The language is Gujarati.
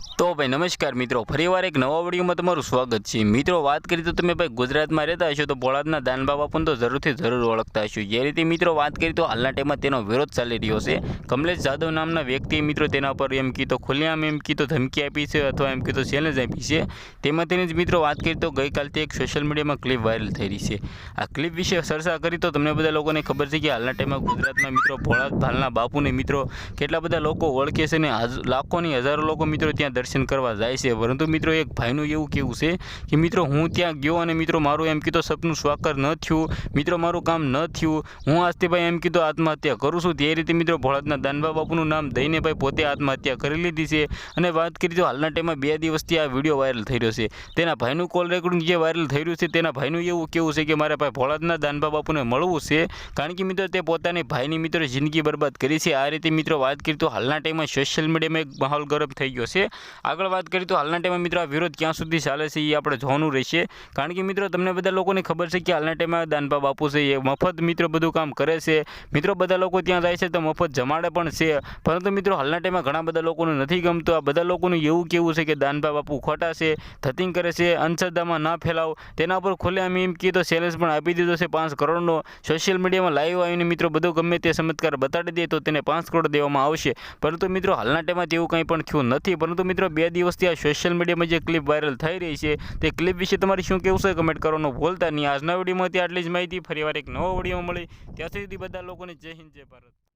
તો ભાઈ નમસ્કાર મિત્રો, ફરીવાર એક નવા વિડીયોમાં તમારું સ્વાગત છે. મિત્રો, વાત કરી તો તમે ભાઈ ગુજરાતમાં રહેતા હશો તો ભોળાદના દાનબા બાપુને તો જરૂરથી જરૂર ઓળખતા હશો. જે રીતે મિત્રો, વાત કરી તો હાલના ટાઈમમાં તેનો વિરોધ ચાલી રહ્યો છે. કમલેશ જાદવ નામના વ્યક્તિએ મિત્રો તેના પર એમ કીધો ખુલ્લેઆમ એમ કીધો ધમકી આપી છે અથવા એમ કીધો ચેલેન્જ આપી છે. તેમાંથી જ મિત્રો, વાત કરી તો ગઈકાલથી એક સોશિયલ મીડિયામાં ક્લિપ વાયરલ થઈ રહી છે. આ ક્લિપ વિશે ચર્ચા કરી તો તમને બધા લોકોને ખબર છે કે હાલના ટાઈમમાં ગુજરાતમાં મિત્રો ભોળાદ ભાલના બાપુને મિત્રો કેટલા બધા લોકો ઓળખે છે ને હજ- લાખોની હજારો લોકો મિત્રો ત્યાં દર્શન કરવા જાય છે. પરંતુ મિત્રો એક ભાઈનું એવું કેવું છે કે, મિત્રો, હું ત્યાં ગયો અને મિત્રો, મારું એમ કીધું સપનું સ્વાકર ન થયું. મિત્રો, મારું કામ ન થયું. હું આજથી ભાઈ એમ કીધું આત્મહત્યા કરું છું. તે રીતે મિત્રો ભોળાતના દાનબા બાપુનું નામ દઈને ભાઈ પોતે આત્મહત્યા કરી લીધી છે. અને વાત કરી તો હાલના ટાઈમમાં બે દિવસથી આ વીડિયો વાયરલ થઈ રહ્યો છે. તેના ભાઈનું કોલ રેકોર્ડિંગ જે વાયરલ થઈ રહ્યું છે, તેના ભાઈનું એવું કેવું છે કે, મારે ભાઈ ભોળાતના દાનબા બાપુને મળવું છે. કારણ કે મિત્રો તે પોતાની ભાઈની મિત્રો જિંદગી બરબાદ કરી છે. આ રીતે મિત્રો વાત કરી તો હાલના ટાઈમમાં સોશિયલ મીડિયામાં એક માહોલ ગરમ થઈ ગયો છે. આગળ વાત કરી તો હાલના ટાઈમે મિત્રો આ વિરોધ ક્યાં સુધી ચાલે છે એ આપણે જોવાનું રહેશે. કારણ કે મિત્રો તમને બધા લોકોને ખબર છે કે હાલના ટાઈમે દાનબા બાપુ છે એ મફત મિત્રો બધું કામ કરે છે. મિત્રો બધા લોકો ત્યાં જાય છે તો મફત જમાડે પણ છે. પરંતુ મિત્રો હાલના ટાઈમે ઘણા બધા લોકોને નથી ગમતું. આ બધા લોકોનું એવું કેવું છે કે દાનબા બાપુ ખોટા છે, થતિંગ કરે છે, અંધશ્રદ્ધામાં ના ફેલાવો. તેના પર ખુલ્લે આમ એમ કીધો ચેલેન્જ પણ આપી દીધો છે પાંચ કરોડનો. સોશિયલ મીડિયામાં લાઈવ આવીને મિત્રો બધું ગમે તે ચમત્કાર બતાડી દે તો તેને પાંચ કરોડ દેવામાં આવશે. પરંતુ મિત્રો હાલના ટાઈમમાં તેવું કંઈ પણ થયું નથી. પરંતુ મિત્રો, બે દિવસથી આ સોશિયલ મીડિયામાં જે ક્લિપ વાયરલ થઈ રહી છે, તે ક્લિપ વિશે તમારે શું કેવું છે? કમેન્ટ કરવાનું ભૂલતા નહીં. આજના વિડીયોમાંથી આટલી જ માહિતી. ફરીવાર એક નવો વીડિયો મળી ત્યાં સુધી બધા લોકોને જય હિન્દ, જય ભારત.